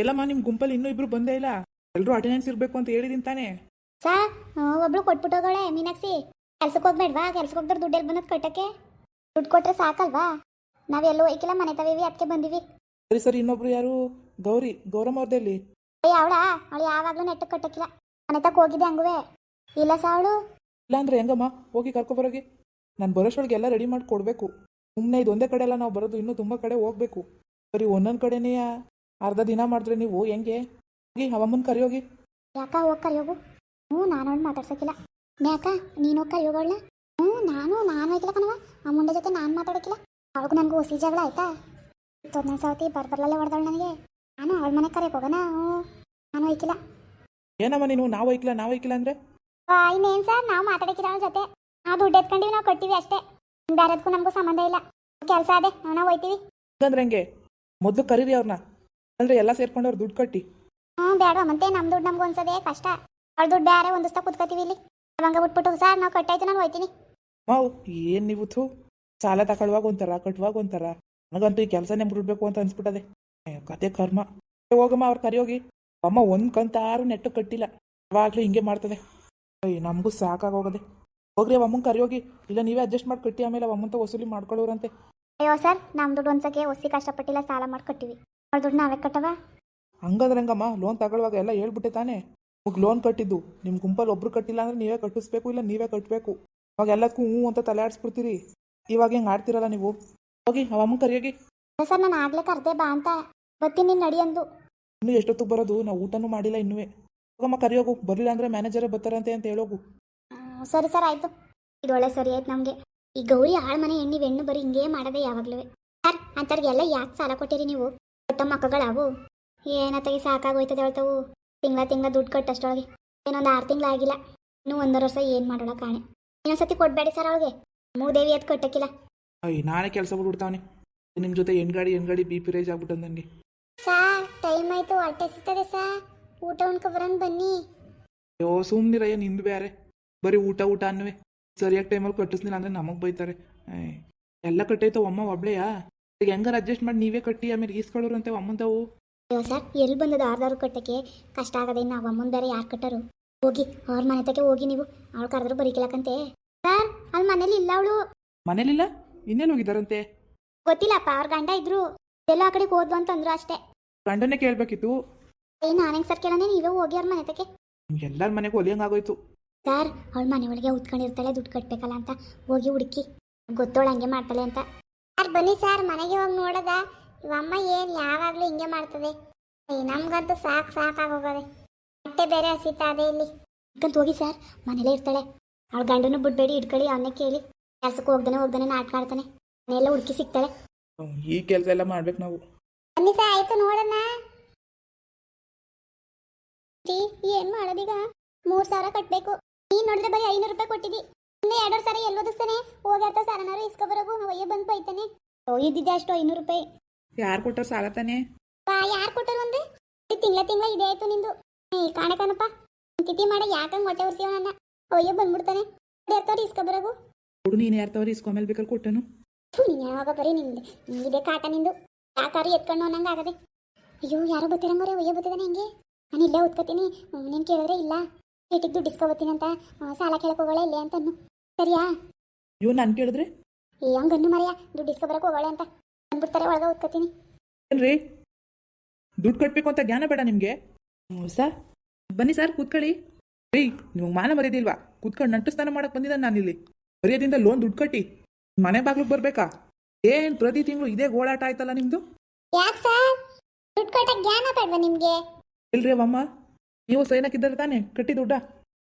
ಎಲ್ಲಮ್ಮ ನಿಮ್ಮ ಗುಂಪಲ್ಲಿ ಇನ್ನೂ ಇಬ್ರು ಬಂದೇ ಇಲ್ಲ. ಎಲ್ಲರೂ ಅಟೆಂಡೆನ್ಸ್ ಇರಬೇಕು ಅಂತ ಹೇಳಿದೀನಿ ತಾನೆ. ಸಾ ಒಬ್ಳು ಕೊಟ್ಬಿಟ್ಟೋಗಳೆ ಮೀನಾಕ್ಷಿ. ಕೆಲ್ಸಕ್ಕೆ ಹೋಗ್ಬೇಡ್ವಾ? ಕೆಲ್ಸಕ್ಕೆ ಹೋಗ್ದ್ರೆ ದುಡ್ಡು ಎಲ್ಲಿ ಬಂದದ್ ಕಟ್ಟಕ್ಕೆ? ದುಡ್ಡು ಕೊಟ್ರೆ ಸಾಕಲ್ವಾ? ನಾವೆಲ್ಲೋ ಹೋಯ್ಕಿಲ್ಲ ಮನೆ ತವೀವಿ ಅದಕ್ಕೆ ಬಂದಿವಿ. ಸರಿ ಸರಿ ಇನ್ನೊಬ್ರು ಯಾರು? ಗೌರಿ ಗೌರಮ್ಮ ಅವ್ರದಲ್ಲಿ? ಅಯ್ಯ ಅವಳ? ಅವಳು ಯಾವಾಗ್ಲೂ ನೆಟ್ಟು ಕಟ್ಟಕ್ಕಿಲ್ಲ ಮನೆ ತಕ್ಕ ಹೋಗಿದೆ ಹಂಗುವೆ. ಇಲ್ಲ ಸಾ ಅವಳು? ಇಲ್ಲಾಂದ್ರೆ ಹೆಂಗಮ್ಮ? ಹೋಗಿ ಕರ್ಕೊಬರೋಗಿ ನಾನು ಬರೋಷ್ಟೊಳಗೆ ಎಲ್ಲ ರೆಡಿ ಮಾಡಿ ಕೊಡಬೇಕು ಸುಮ್ಮನೆ ಇದು ಒಂದೇ ಕಡೆ ಎಲ್ಲ ನಾವು ಬರೋದು ಇನ್ನೂ ತುಂಬ ಕಡೆ ಹೋಗ್ಬೇಕು. ಬರೀ ಒಂದೊಂದು ಕಡೆನೇ ಅರ್ಧ ದಿನ ಮಾಡಿದ್ರೆ ನೀವು ಹೆಂಗೆ? ಹೋಗಿ ಅವಮ್ಮನ ಕರಿಯೋಗಿ. ಯಾಕ ಹೋಗಿ ಕರಿಯೋಗು? ಹ್ಞೂ ನಾನು ಅವ್ಳು ಮಾತಾಡ್ಸಕ್ಕಿಲ್ಲ ಯಾಕ? ನೀನು ಹೋಗಿ ಕರಿಯೋಗಳನ್ನ ಹ್ಞೂ ನಾನು ನಾನು ಹೋಗಿಲ್ಲ ಕಣವ ಆ ಮುಂಡೆ ಜೊತೆ ನಾನು ಮಾತಾಡಕ್ಕಿಲ್ಲ ಅವಳಿಗೂ ನನಗೂ ಹೊಸಿ ಜಗಳ ಆಯ್ತಾ? ತೊಂದರೆ ಸಾವತಿ ಬರ್ಬರ್ಲಲ್ಲೇ ಹೊಡೆದವಳು ನನಗೆ. ನಾನು ಅವಳ ಮನೆ ಕರೆಯಕ್ಕೆ ಹೋಗೋಣ ಹ್ಞೂ ನಾನು ಹೋಯ್ಕಿಲ್ಲ. ಏನಮ್ಮ ನೀನು? ನಾವು ಹೋಯ್ಕಿಲ್ಲ ನಾವು ಹೋಯ್ಕಿಲ್ಲ ಅಂದ್ರೆ? ಇನ್ನೇನು ಸರ್? ನಾವು ಮಾತಾಡಕ್ಕಿಲ್ಲ ಅವಳ ಜೊತೆ. ನಾವು ದುಡ್ಡು ಎತ್ಕೊಂಡಿವಿ ನಾವು ಕೊಟ್ಟಿವಿ ಅಷ್ಟೇ. ಬೇರೆದಕ್ಕೂ ನಮಗೂ ಸಂಬಂಧ ಇಲ್ಲ. ಕೆಲಸ ಅದೇ ನಾವು ಹೋಯ್ತೀವಿ. ಹಂಗಂದ್ರೆ ಹೆಂಗೆ? ಮೊದಲು ಕರೀರಿ ಅವ್ರನ್ನ ಅಂದರೆ ಎಲ್ಲ ಸೇರ್ಕೊಂಡು ಅವ್ರು ದುಡ್ಡು ಕಟ್ಟಿ. ಹ್ಞೂ ಬೇಡ ಮತ್ತೆ ನಮ್ಮ ದುಡ್ಡು ನಮ್ಗೆ ಒಂದ್ಸದೇ ಕಷ್ಟ. ಅವ್ರ ದುಡ್ಡು ಬೇರೆ ಒಂದಿಸ್ತಾ ಕುತ್ಕೋತೀವಿ ಇಲ್ಲಿ. ಅವಂಗ ಬಿಟ್ಬಿಟ್ಟು ಸರ್ ನಾವು ಕಟ್ಟಾಯ್ತು ನಾನು ಹೋಯ್ತೀನಿ. ಮಾವು ಏನ್ ನೀವು ಥೂ. ಸಾಲ ತಗೊಳ್ಳುವಾಗ ಒಂಥರ ಕಟ್ಟುವಾಗ ಒಂಥರ. ನನಗಂತೂ ಈ ಕೆಲಸನೇ ಬಿಡ್ಬೇಕು ಅಂತ ಅನ್ಸ್ಬಿಟ್ಟದೆ. ಕತೆ ಕರ್ಮ. ಹೋಗಮ್ಮ ಅವ್ರು ಕರಿಯೋಗಿ. ಅಮ್ಮ ಒಂದು ಕಂತಾರು ನೆಟ್ಟು ಕಟ್ಟಿಲ್ಲ. ಯಾವಾಗಲೂ ಹಿಂಗೆ ಮಾಡ್ತದೆ. ಅಯ್ಯ ನಮಗೂ ಸಾಕಾಗೋಗದೆ. ಹೋಗ್ರಿ ಅಮ್ಮಂಗೆ ಕರಿಯೋಗಿ. ಇಲ್ಲ ನೀವೇ ಅಡ್ಜಸ್ಟ್ ಮಾಡಿ ಕಟ್ಟಿ ಆಮೇಲೆ ಅಮ್ಮಂತ ವಸೂಲಿ ಮಾಡ್ಕೊಳ್ಳೋರಂತೆ. ಅಯ್ಯೋ ಸರ್ ನಮ್ಮ ದುಡ್ಡು ಒಂದ್ಸಕ್ಕೆ ಒಸಿ ಕಷ್ಟಪಟ್ಟಿಲ್ಲ ಸಾಲ ಮಾಡಿ ಕಟ್ಟಿವಿ ಅವಳ ದುಡ್ಡು ನಾವೇ ಕಟ್ಟವ ಹಂಗಂದ್ರೆ ಹೆಂಗಮ್ಮ ಲೋನ್ ತಗೊಳ್ಳುವಾಗ ಎಲ್ಲ ಹೇಳ್ಬಿಟ್ಟೆ ತಾನೇ. ನಿಮ್ಗೆ ಲೋನ್ ಕಟ್ಟಿದ್ದು. ನಿಮ್ಮ ಗುಂಪಲ್ಲಿ ಒಬ್ರು ಕಟ್ಟಿಲ್ಲ ಅಂದ್ರೆ ನೀವೇ ಕಟ್ಟಿಸ್ಬೇಕು ಇಲ್ಲ ನೀವೇ ಕಟ್ಟಬೇಕು ಅವಾಗ ಎಲ್ಲದಕ್ಕೂ ಹ್ಞೂ ಅಂತ ತಲೆ ಆಡಿಸ್ಬಿಡ್ತೀರಿ. ಇವಾಗ ಹೆಂಗೆ ಆಡ್ತಿರಲ್ಲ ನೀವು? ಹೋಗಿ ಅವಮ್ಮ ಕರಿಯೋಗಿ. ಸರ್ ನಾನು ಆಗ್ಲೇ ಕರ್ದೆ ಬಾ ಅಂತ. ಬರ್ತೀನಿ ನಡಿ ಅಂದು. ಇನ್ನೂ ಎಷ್ಟೊತ್ತಿಗೆ ಬರೋದು? ನಾವು ಊಟನೂ ಮಾಡಿಲ್ಲ ಇನ್ನೂ ಹೋಗಮ್ಮ ಕರಿಯೋಗು. ಬರಲಿಲ್ಲ ಅಂದ್ರೆ ಮ್ಯಾನೇಜರ್ ಬರ್ತಾರಂತೆ ಅಂತ ಹೇಳೋಗು. ಸರಿ ಸರ್ ಆಯ್ತು. ಇದು ಒಳ್ಳೆ ಸರಿ ಆಯ್ತು ನಮಗೆ. ಈ ಗೌರಿ ಆಳ್ ಮನೆ ಎಣ್ಣೆ ಹೆಣ್ಣು ಬರೀ ಹಿಂಗೇ ಮಾಡದೆ ಯಾವಾಗ್ಲೂ ಸರ್ ಅಂತವ್ರಿಗೆಲ್ಲ ಯಾಕೆ ಸಾಲ ಕೊಟ್ಟಿರಿ ನೀವು? ಕೊಟ್ಟ ಮಕ್ಕಳಾವು? ಏನತ್ತಾಗಿ ಸಾಕಾಗೋಯ್ತದ ಹೇಳ್ತಾವು. ತಿಂಗಳ ತಿಂಗಳ ದುಡ್ಡು ಕಟ್ಟಷ್ಟೊಳಗೆ ಏನೊಂದು ಆರು ತಿಂಗಳಾಗಿಲ್ಲ ಇನ್ನೂ ಒಂದೂವರೆ ವರ್ಷ ಏನು ಮಾಡೋಣ ಕಾಣೆ. ಇನ್ನೊಂದ್ಸತಿ ಕೊಡಬೇಡಿ ಸರ್ ಅವಳಿಗೆ ಮೂದೇವಿ ಅದು ಕಟ್ಟಕ್ಕಿಲ್ಲ. ಅಯ್ಯ ನಾನೇ ಕೆಲಸ ಬಿಡ್ತಾವನೆ ನಿಮ್ಮ ಜೊತೆ ಎಣ್ಗಾಡಿ ಎಣ್ಗಾಡಿ ಬಿ ಪಿ ರೇಜ್ ಆಗ್ಬಿಟ್ಟು ನನಗೆ ಸಾರ್ ಟೈಮ್ ಆಯ್ತು. ಹೊಟ್ಟೆ ಸಿಗ್ತದೆ ಸರ್. ಊಟ ಉಣ್ಕೊಬರೋಣ ಬನ್ನಿ. ಅಯ್ಯೋ ಸುಮ್ಮನಿರಯ್ಯ ನಿಂದು ಬೇರೆ ಬರೀ ಊಟ ಊಟ ಅನ್ನುವೆ. ಸರಿಯಾಗಿ ಟೈಮಲ್ಲಿ ಕಟ್ಟಿಸ್ಲಿಲ್ಲ ಅಂದರೆ ನಮಗೆ ಬೈತಾರೆ. ಏಯ್, ಎಲ್ಲ ಕಟ್ಟೈತೋ ಅಮ್ಮ ಒಬ್ಳೆಯಾ? ಈಗ ಹೆಂಗಾರ ಅಡ್ಜಸ್ಟ್ ಮಾಡಿ ನೀವೇ ಕಟ್ಟಿ ಆಮೇಲೆ ಈಸ್ಕೊಳ್ಳೋರು ಅಂತ ಅಮ್ಮಂದವು? ಅಯ್ಯೋ ಸರ್ ಎಲ್ಲಿ ಬಂದದ ಆರ್ದಾರು ಕಟ್ಟಕ್ಕೆ? ಕಷ್ಟ ಆಗದೆ ನಾವು ಅಮ್ಮನ ಬೇರೆ ಯಾರು ಕಟ್ಟರು? ಹೋಗಿ ಅವ್ರ ಮನೆ ತಕ್ಕೆ ಹೋಗಿ ನೀವು. ಅವಳು ಕರೆದ್ರು ಬರೀಕಿಲ್ಲಕಂತೆ ಸರ್ ಅಲ್ಲಿ ಮನೇಲಿ ಇಲ್ಲ ಅವಳು. ಮನೇಲಿಲ್ಲ? ಇನ್ನೇನು ಹೋಗಿದ್ದಾರಂತೆ? ಗೊತ್ತಿಲ್ಲಪ್ಪ ಅವ್ರ ಗಂಡ ಇದ್ರು. ಎಲ್ಲ ಆ ಕಡೆಗೆ ಹೋದ್ವು ಅಂತಂದ್ರು ಅಷ್ಟೇ. ಗಂಡನೇ ಕೇಳ್ಬೇಕಿತ್ತು. ಏ ನಾನೇಂಗ್ ಸರ್ ಕೇಳನೆ ನೀವೇ ಹೋಗಿ ಅವ್ರ ಮನೆ ತಕ್ಕೆ ಎಲ್ಲರ ಮನೆಗೆ ಒಲಿಯಂಗಾಗೋಯ್ತು ಸರ್ ಅವಳ ಮನೆ ಒಳಗೆ ಉತ್ಕೊಂಡಿರ್ತಾಳೆ ದುಡ್ಡು ಕಟ್ಬೇಕಲ್ಲ ಅಂತ. ಹೋಗಿ ಹುಡುಕಿ. ಗೊತ್ತೋಳ ಹಂಗೆ ಮಾಡ್ತಾಳೆ ಅಂತ. ಸರ್ ಬನ್ನಿ ಸರ್ ಮನೆಗೆ ಹೋಗಿ ನೋಡದ. ಅಮ್ಮ ಏನು ಯಾವಾಗಲೂ ಹಿಂಗೆ ಮಾಡ್ತದೆ. ನಮ್ಗಂತೂ ಸಾಕು ಸಾಕಾಗೋಗದೆ ಮತ್ತೆ ಬೇರೆ ಹಸಿತಾ ಅದೇ ಇಲ್ಲಿ. ಅಕ್ಕಂತ ಹೋಗಿ ಸರ್ ಮನೇಲೇ ಇರ್ತಾಳೆ. ಅವಳ ಗಂಡನು ಬಿಡ್ಬೇಡಿ ಇಟ್ಕೊಳ್ಳಿ ಅವನ್ನೇ ಕೇಳಿ. ಕೆಲ್ಸಕ್ಕೆ ಹೋಗ್ದಾನೆ ಹೋಗ್ದಾನೆ ನಾಟಕ ಆಡ್ತಾನೆ. ಮನೆಯೆಲ್ಲ ಹುಡುಕಿ ಸಿಗ್ತಾಳೆ. ಈ ಕೆಲಸ ಎಲ್ಲ ಮಾಡ್ಬೇಕು ನಾವು. ಬನ್ನಿ ಸರ್ ಆಯ್ತು ನೋಡೋಣ. ಏನ್ ಮಾಡೋದೀಗ? ಮೂರ್ ಸಾವಿರ ಕಟ್ಬೇಕು. ನೀನ್ ನೋಡಿದ್ರೆ ಬರೀ ಐನೂರು ರೂಪಾಯಿ ಕೊಟ್ಟಿದ್ದಿ ಇನ್ನೇ ಎರಡ್ ಹೋಗಿ ಎಲ್ಲೋದಿಸ್ತಾನೆ ಸರ್ ಸರನಾರು ಇಸ್ಕೊಬರೋಗು. ಒಯ್ಯ ಬಂದು ಬೈತಾನೆ ಓ ಇದ್ದಿದ್ದೆ ಅಷ್ಟು ಐನೂರು ರೂಪಾಯಿ? ಯಾರ್ ಕೊಟ್ಟರು ಸಾಲ ತಾನೆ? ಬಾ ಯಾರು ಕೊಟ್ಟರು ಅಂದ್ರೆ? ತಿಂಗಳ ತಿಂಗಳ ಇದೇ ಆಯ್ತು ನಿಂದು. ಏ ಕಾಣಕನಪ್ಪ ತಿಥಿ ಮಾಡ ಯಾಕಂಗ್ ಹೊಟ್ಟೆ ಉರ್ಸಿವ ನನ್ನ? ಒಯ್ಯ ಬಂದ್ಬಿಡ್ತಾನೆ. ಯಾರ್ತವ್ರು ಇಸ್ಕೊಬರೋಗು? ಕೊಡು ನೀನು ಯಾರ್ತವ್ರು ತವರಿ ಇಸ್ಕೊಂಮೇಲೆ ಬೇಕಾದ್ರೆ ಕೊಟ್ಟನು? ನೀನ್ ಯಾವಾಗ ಬರೀ ನಿಂದು ಇದೇ ಕಾಟ ನಿಂದು. ಯಾಕಾರು ಎತ್ಕೊಂಡು ಅನ್ನಂಗ ಆಗದೆ? ಅಯ್ಯೋ ಯಾರೋ ಬತ್ತಿರಂಗೋರೆ ಒಯ್ಯ ಬತ್ತಿದಾನೆ ಹೆಂಗೆ? ನಾನು ಇಲ್ಲೇ ಓದ್ಕೋತೀನಿ. ನೀನು ಕೇಳಿದ್ರೆ ಇಲ್ಲ. ಪೇಟಿಗೆ ದುಡ್ಡು ಇಸ್ಕೊಬತ್ತೀನಿ ಅಂತ ಸಾಲ ಕೇಳಕ್ ಹೋಗೋಳೆ ಇಲ್ಲೇ ಅಂತ ಅನ್ನು ಸರಿಯಾ? ಇವ್ ನಾನು ಕೇಳಿದ್ರೆ? ಏ ಹಂಗನ್ನು ಮರೆಯ ದುಡ್ಡು ಇಸ್ಕೊಬರಕ್ಕೆ ಹೋಗೋಳೆ ಅಂತ. ಅಂದ್ಬಿಡ್ತಾರೆ ಒಳಗೆ ಓದ್ಕೋತೀನಿ ಏನ್ರಿ? ದುಡ್ಡು ಕಟ್ಟಬೇಕು ಅಂತ ಜ್ಞಾನ ಬೇಡ ನಿಮಗೆ? ಸರ್. ಬನ್ನಿ ಸರ್ ಕೂತ್ಕೊಳ್ಳಿ. ರೀ ನಿಮ್ಗೆ ಮಾನ ಮರ್ಯಾದಿಲ್ವಾ? ಕೂತ್ಕೊಂಡು ನಂಟು ಸ್ನಾನ ಬಂದಿದ್ದ ನಾನಿಲ್ಲಿ. ಮರ್ಯಾದಿಂದ ಲೋನ್ ದುಡ್ಡು ಕಟ್ಟಿ. ಮನೆ ಬಾಗ್ಲಿಗೆ ಬರ್ಬೇಕಾ? ಏನ್ ಪ್ರತಿ ತಿಂಗಳು ಇದೇ ಗೋಳಾಟ ಆಯ್ತಲ್ಲ ನಿಮ್ದು? ಯಾಕೆ ಸರ್? ದುಡ್ಡು ಕಟ್ಟಕ್ಕೆ ಜ್ಞಾನ ಬೇಡ್ವಾ ನಿಮಗೆ? ಇಲ್ರಿ ಅವಮ್ಮ ನೀವು ಸೈನಕ್ಕಿದ್ದಾರೆ ತಾನೆ ಕಟ್ಟಿ ದುಡ್ಡ.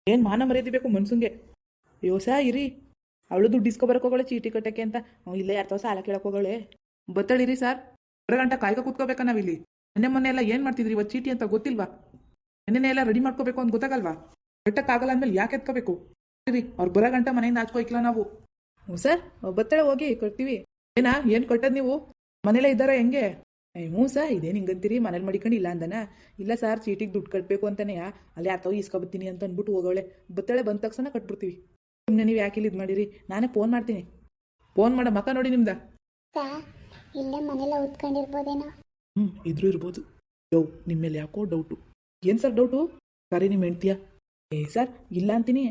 ಏನ್ ಮಾನ ಮರ್ಯಾದಿ ಬೇಕು ಮನ್ಸಂಗೆ? ಅಯ್ಯೋ ಸಾ ಇರಿ ಅವಳು ದುಡ್ಡು ಇಸ್ಕೊಬರಕ್ಕೆ ಹೋಗಳೆ ಚೀಟಿ ಕಟ್ಟಕ್ಕೆ ಅಂತ. ಇಲ್ಲ ಇಲ್ಲೇ ಯಾರ್ತವ ಸಾಲ ಕೇಳಕ್ಕೆ ಹೋಗಳೆ. ಬತ್ತಳಿರಿ ಸರ್. ಅರ್ಧ ಗಂಟೆ ಕಾಯ್ಕ ಕೂತ್ಕೋಬೇಕಾ ನಾವಿಲ್ಲಿ? ನೆನ್ನೆ ಮೊನ್ನೆ ಎಲ್ಲ ಏನು ಮಾಡ್ತಿದ್ರಿ ಇವತ್ತು ಚೀಟಿ ಅಂತ ಗೊತ್ತಿಲ್ವಾ? ನೆನ್ನೆ ಎಲ್ಲ ರೆಡಿ ಮಾಡ್ಕೋಬೇಕು ಅಂತ ಗೊತ್ತಾಗಲ್ವಾ? ಕಟ್ಟಕ್ಕಾಗಲ್ಲ ಅಂದ್ಮೇಲೆ ಯಾಕೆ ಎತ್ಕೋಬೇಕು? ರೀ ಅವ್ರು ಬರೋ ಗಂಟೆ ಮನೆಯಿಂದ ಹಾಚ್ಕೋಯ್ಕಿಲ್ಲ ನಾವು. ಹ್ಞೂ ಸರ್ ಬತ್ತಳೆ ಹೋಗಿ ಕೊಡ್ತೀವಿ. ಏನಾ ಏನು ಕೊಟ್ಟದ್ ನೀವು? ಮನೇಲೆ ಇದ್ದಾರಾ ಹೆಂಗೆ? ಹ್ಞೂ ಸರ್ ಇದೇನು ಹಿಂಗಂತೀರಿ? ಮನೇಲಿ ಮಡಿಕೊಂಡು ಇಲ್ಲ ಅಂದನ. ಇಲ್ಲ ಸರ್ ಚೀಟಿಗೆ ದುಡ್ಡು ಕಟ್ಟಬೇಕು ಅಂತಾನೆ ಅಲ್ಲಿ ಯಾತವ ಇಸ್ಕೊಬತ್ತೀನಿ ಅಂತ ಅಂದ್ಬಿಟ್ಟು ಹೋಗೋಳೆ. ಬತ್ತಳೆ ಬಂದ ತಕ್ಷಣ ಕಟ್ಬಿಡ್ತೀವಿ. ಸುಮ್ಮನೆ ನೀವು ಯಾಕೆ ಇಲ್ಲಿ ಇದು ಮಾಡಿರಿ? ನಾನೇ ಫೋನ್ ಮಾಡ್ತೀನಿ. ಫೋನ್ ಮಾಡ ಮಕ್ಕ ನೋಡಿ ನಿಮ್ದ. ಇಲ್ಲೇ ಮನೆಲ್ಲ ಓದ್ಕೊಂಡಿರ್ಬೋದೇನೋ ಹ್ಞೂ ಇದ್ರೂ ಇರ್ಬೋದು. ಯೋ ನಿಮ್ಮ ಮೇಲೆ ಯಾಕೋ ಡೌಟು ಏನ್ ಸರ್ ಡೌಟು ಸರಿ ನಿಮ್ಮ ಹೆಂಡ್ತಿಯ? ಏ ಸರ್ ಇಲ್ಲ ಅಂತೀನಿ.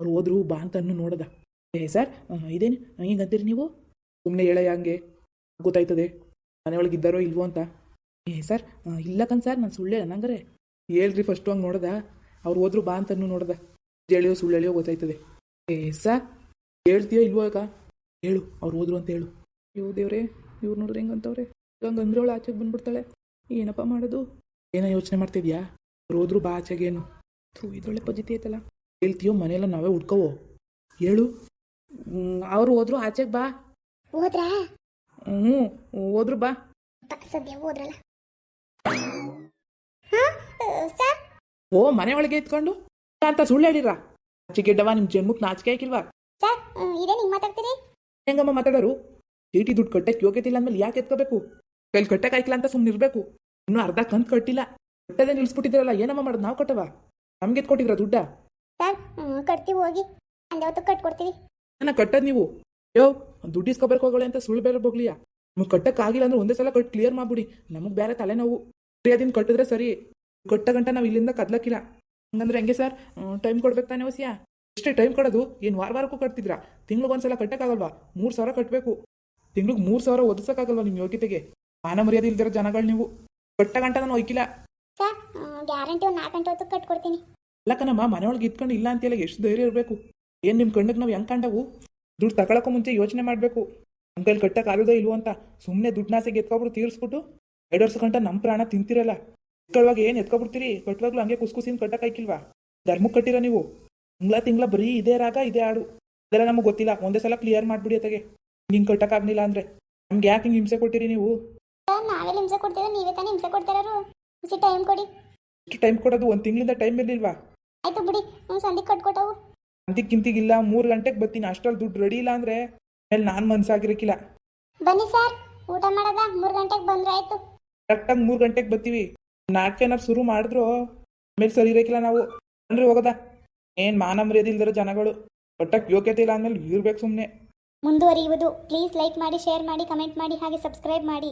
ಅವ್ರು ಹೋದ್ರು ಬಾ ಅಂತ ಅನ್ನು ನೋಡದ. ಏ ಸರ್ ಇದೇನು ಹಿಂಗಂತೀರಿ ನೀವು? ಸುಮ್ಮನೆ ಹೇಳ ಹಂಗೆ. ಗೊತ್ತಾಯ್ತದೆ. ಮನೆಯೊಳಗೆ ಇದ್ದಾರೋ ಇಲ್ವೋ ಅಂತ. ಏ ಸರ್ ಆ, ಇಲ್ಲ ಕಣ್ ಸರ್ ನಾನು ಸುಳ್ಳು ಹೇಳ ನಂಗಾರೆ ಹೇಳ್ರಿ ಫಸ್ಟು ಹಂಗೆ ನೋಡದ. ಅವ್ರು ಹೋದ್ರು ಬಾ ಅಂತನ್ನು ನೋಡ್ದ. ಹೇಳಿಯೋ ಸುಳ್ಳು ಗೊತ್ತಾಯ್ತದೆ. ಏ ಹೇಳ್ತೀಯೋ ಇಲ್ವೋ ಈಗ? ಹೇಳು ಅವ್ರು ಹೋದ್ರು ಅಂತ ಹೇಳು. ಇವ್ ದೇವ್ರೆ ಇವ್ರು ನೋಡ್ರಿ ಹೆಂಗಂತವ್ರೆ ಹಂಗೆ ಅಂದ್ರೆ ಅವಳು ಆಚೆಗೆ ಬಂದ್ಬಿಡ್ತಾಳೆ. ಏನಪ್ಪ ಮಾಡೋದು? ಏನೋ ಯೋಚನೆ ಮಾಡ್ತಿದ್ಯಾ? ಅವ್ರು ಹೋದ್ರು ಬಾ ಆಚೆಗೇನು ಏನು? ಥೂ ಇದೊಳ್ಳೆ ಪದ್ಧತಿ ಐತಲ್ಲ. ಹೇಳ್ತೀಯೋ ಮನೆಯೆಲ್ಲ ನಾವೇ ಹುಡ್ಕೋವೋ? ಹೇಳು. ಅವ್ರು ಹೋದ್ರು ಆಚೆಗೆ ಬಾ. ಹೋದ್ರಾ? ಹ್ಞೂ ಹೋದ್ರು ಬಾ. ಸದ್ಯ ಹೋದ್ರಲ್ಲ. ಓ ಮನೆ ಒಳಗೆ ಇತ್ಕೊಂಡು ಅಂತ ಸುಳ್ಳು ಹೇಳಿರ ಚಿಕ್ಕಿಡ್ಡವ ನಿಮ್ಮ ಜನ್ಮಕ್ಕೆ ನಾಚಿಕೆ ಹಾಕಿಲ್ವಾ? ಸರ್ ಇದೇ ಹಿಂಗೆ ಮಾತಾಡ್ತೀರಿ? ಹೆಂಗಮ್ಮ ಮಾತಾಡೋರು? ಚೀಟಿ ದುಡ್ಡು ಕಟ್ಟಕ್ಕೆ ಯೋಗ್ಯತೆ ಇಲ್ಲ ಅಂದ್ಮೇಲೆ ಯಾಕೆ ಎತ್ಕೋಬೇಕು? ಕೈಲಿ ಕಟ್ಟಕ್ಕೆ ಆಯ್ಕಿಲ್ಲ ಅಂತ ಸುಮ್ಮನೆ ಇರಬೇಕು. ಇನ್ನೂ ಅರ್ಧ ಕಂತ್ ಕಟ್ಟಿಲ್ಲ. ಕಟ್ಟದೆ ನಿಲ್ಸ್ಬಿಟ್ಟಿದ್ರಲ್ಲ ಏನಮ್ಮ ಮಾಡೋದು? ನಾವು ಕಟ್ಟವ? ನಮ್ಗೆ ಎತ್ಕೊಟ್ಟಿದ್ರ ದುಡ್ಡ? ಸರ್ ಕಟ್ತೀವಿ ಹೋಗಿ. ಅಂದ್ಯಾವತ್ತು ಕಟ್ಕೊಡ್ತೀವಿ. ನನ್ನ ಕಟ್ಟದ್ ನೀವು? ಯೋ ದುಡ್ಡು ಇಸ್ಕೋಬೇಕು ಹೋಗಳೆ ಅಂತ ಸುಳ್ಳು ಬೇರೆ ಹೋಗ್ಲಿಯಾ ನಿಮ್ಗೆ ಕಟ್ಟಕ್ಕಾಗಿಲ್ಲ ಅಂದ್ರೆ ಒಂದೇ ಸಲ ಕಟ್ ಕ್ಲಿಯರ್ ಮಾಡ್ಬಿಡಿ. ನಮಗೆ ಬೇರೆ ತಲೆನೋವು. ಸರಿಯಾದಿನ ಕಟ್ಟಿದ್ರೆ ಸರಿ. ಕಟ್ಟ ಗಂಟ ನಾವು ಇಲ್ಲಿಂದ ಕದ್ಲಕ್ಕಿಲ್ಲ. ಹಂಗಂದ್ರೆ ಹೆಂಗೆ ಸರ್? ಟೈಮ್ ಕೊಡ್ಬೇಕು ತಾನೇ ಹೊಸಿಯಾ ಎಷ್ಟೇ ಟೈಮ್ ಕೊಡೋದು ಏನು ವಾರ ವಾರಕ್ಕೂ ಕಟ್ತಿದ್ರಾ ತಿಂಗ್ಳಿಗೆ ಒಂದ್ಸಲ ಕಟ್ಟಕ್ಕಾಗಲ್ವಾ? ಮೂರು ಸಾವಿರ ಕಟ್ಟಬೇಕು ತಿಂಗ್ಳಿಗೆ ಮೂರು ಸಾವಿರ ಒದಿಸೋಕ್ಕಾಗಲ್ವಾ ನಿಮ್ಮ ಯೋಗ್ಯತೆಗೆ? ಮಾನ ಮರ್ಯಾದೆ ಇಲ್ದಿರೋ ಜನಗಳು ನೀವು. ಕಟ್ಟ ಗಂಟ ನಾನು ಒಯ್ಕಿಲ್ಲ. ಸರ್ ಗ್ಯಾರಂಟಿ ಒಂದು ನಾಲ್ಕು ಗಂಟೆ ಕಟ್ಕೊಡ್ತೀನಿ. ಅಲ್ಲಕ್ಕನಮ್ಮ ಮನೆಯೊಳಗೆ ಇದ್ಕೊಂಡು ಇಲ್ಲ ಅಂತೇಳಿ ಎಷ್ಟು ಧೈರ್ಯ ಇರಬೇಕು? ಏನು ನಿಮ್ಮ ಕಣ್ಣಿಗೆ ನಾವು ಹೆಂಗೆ ಕಂಡವು ದುಡ್ಡು ತಗೊಳಕ್ಕೂ ಮುಂಚೆ ಯೋಚನೆ ಮಾಡಬೇಕು. ನಮ್ಮ ಕೈಲಿ ಕಟ್ಟಕ್ಕೆ ಆಗೋದೇ ಇಲ್ವೋ ಅಂತ ಸುಮ್ಮನೆ ದುಡ್ಡನಾಸೆಗೆ ಎತ್ಕೊಬಿಟ್ಟು ತೀರಿಸ್ಬಿಟ್ಟು ಎರಡು ವರ್ಷ ಗಂಟ ನಮ್ಮ ಪ್ರಾಣ ತಿಂತಿರಲ್ಲ. ಎತ್ಕೊಳ್ಳುವಾಗ ಏನು ಎತ್ಕೊಬಿಡ್ತೀರಿ? ಕಟ್ಟುವಾಗ್ಲೂ ಹಂಗೆ ಕುಸ್ಕುಸಿನ ಕಟ್ಟಕ್ ಹಾಕಿಲ್ವಾ ಧರ್ಮಕ್ಕೆ ಕಟ್ಟಿರ ನೀವು? ತಿಂಗ್ಳ ತಿಂಗ್ಳ ಬರೀ ಇದೇ ರಾಗ ಇದೇ ಆಡು ಅದೆಲ್ಲ ನಮಗೆ ಗೊತ್ತಿಲ್ಲ. ಒಂದೇ ಸಲ ಕ್ಲಿಯರ್ ಮಾಡಿಬಿಡಿ ಅತ್ತಗೆ ಹಿಂಗೆ ಆಗ್ಲಿಲ್ಲ ಅಂದರೆ. ನಮ್ಗೆ ಯಾಕೆ ಹಿಂಗೆ ಹಿಂಸೆ ಕೊಟ್ಟಿರಿ ನೀವು? ನಾವೇ ಹಿಂಸೆ ಕೊಡ್ತೀರಾ? ನೀವೇ ತಾನೇ ಹಿಂಸೆ ಕೊಡ್ತಾರು ಟೈಮ್ ಕೊಡಿ. ಇಷ್ಟು ಟೈಮ್ ಕೊಡೋದು ಒಂದು ತಿಂಗಳಿಂದ ಟೈಮ್ ಇರಲಿಲ್ವಾ? ಆಯ್ತು ಬಿಡಿ. ಹ್ಞೂ ಸಂಧಿಗೆ ಕಟ್ಕೊಟ್ಟವು. ಇಲ್ಲ ಮೂರು ಗಂಟೆಗೆ ಬರ್ತೀನಿ. ಅಷ್ಟರಲ್ಲಿ ದುಡ್ಡು ರೆಡಿ ಇಲ್ಲ ಅಂದರೆ ಮೇಲೆ ನಾನು ಮನ್ಸಾಗಿರಕ್ಕಿಲ್ಲ ಬನ್ನಿ ಸರ್. ಊಟ ಮಾಡೋದ? ಮೂರು ಗಂಟೆಗೆ ಬಂದ್ರೆ ಆಯ್ತು. ಕರೆಕ್ಟಾಗಿ ಮೂರು ಗಂಟೆಗೆ ಬರ್ತೀವಿ. ನಾಟಕ ಏನಾರು ಶುರು ಮಾಡಿದ್ರು, ಆಮೇಲೆ ಸರಿ ಇರಕ್ಕಿಲ್ಲ ನಾವು. ಅಂದ್ರೆ ಹೋಗದ. ಏನು ಮಾನ ಮರ್ಯಾದೆ ಇಲ್ದಿರೋ ಜನಗಳು. ಒಟ್ಟಕ್ಕೆ ಯೋಗ್ಯತೆ ಇಲ್ಲ ಅಂದ್ಮೇಲೆ ಇರ್ಬೇಕು ಸುಮ್ಮನೆ ಮುಂದುವರಿಯುವುದು. ಪ್ಲೀಸ್ ಲೈಕ್ ಮಾಡಿ ಶೇರ್ ಮಾಡಿ ಕಮೆಂಟ್ ಮಾಡಿ, ಹಾಗೆ ಸಬ್ಸ್ಕ್ರೈಬ್ ಮಾಡಿ.